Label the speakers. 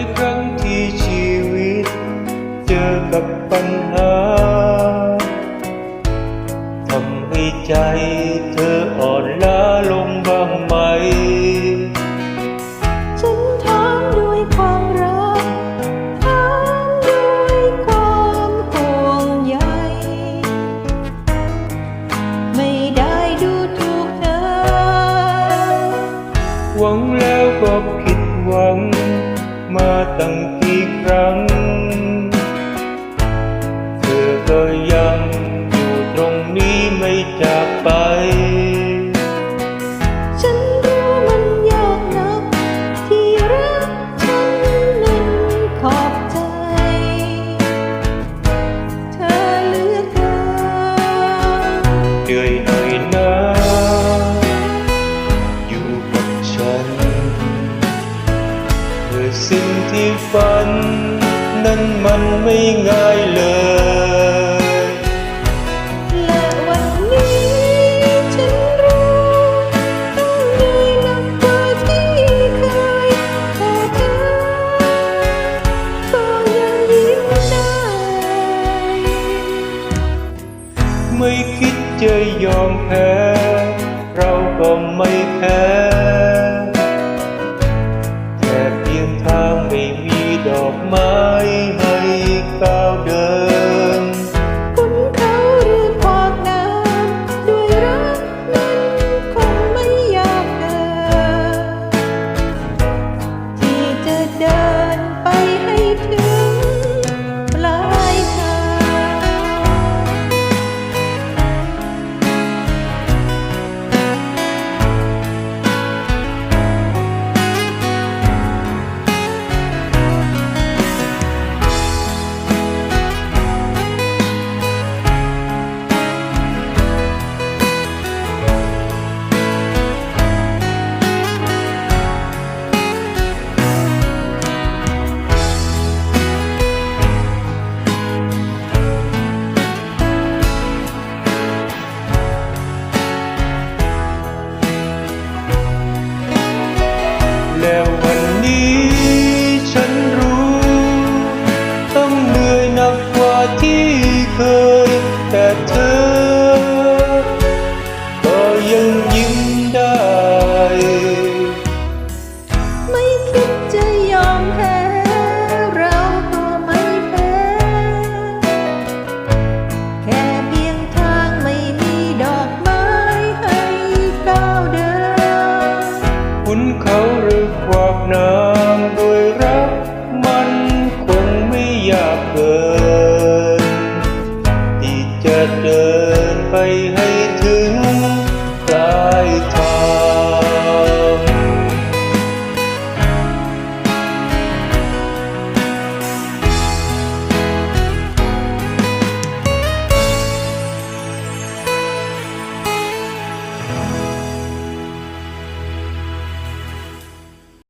Speaker 1: หลายครั้งที่ชีวิต เจอกับปัญหาทำให้ใจเธออ่อนล้าลงบ้างไหม
Speaker 2: ฉันถามด้วยความรักถามด้วยความห่วงใย ไม่ได้ดูถูกเธอ
Speaker 1: หวังแล้วก็ผิดหวัง มาตั้งกี่ครั้ง เธอก็ยังอยู่ตรงนี้ไม่จากไป
Speaker 2: ฉันรู้มันยากนัก ที่รักฉันนั้นขอบใจ เธอเหลือกเกิน
Speaker 1: เหนื่อย สิ่งที่ฝัน นั้นมันไม่ง่ายเลย
Speaker 2: และวันนี้ฉันรู้ต้องเหนื่อยหนักกว่าที่เคยแต่เธอก็ยังยิ้มได้
Speaker 1: ไม่คิดจะยอมแพ้ เราก็ไม่แพ้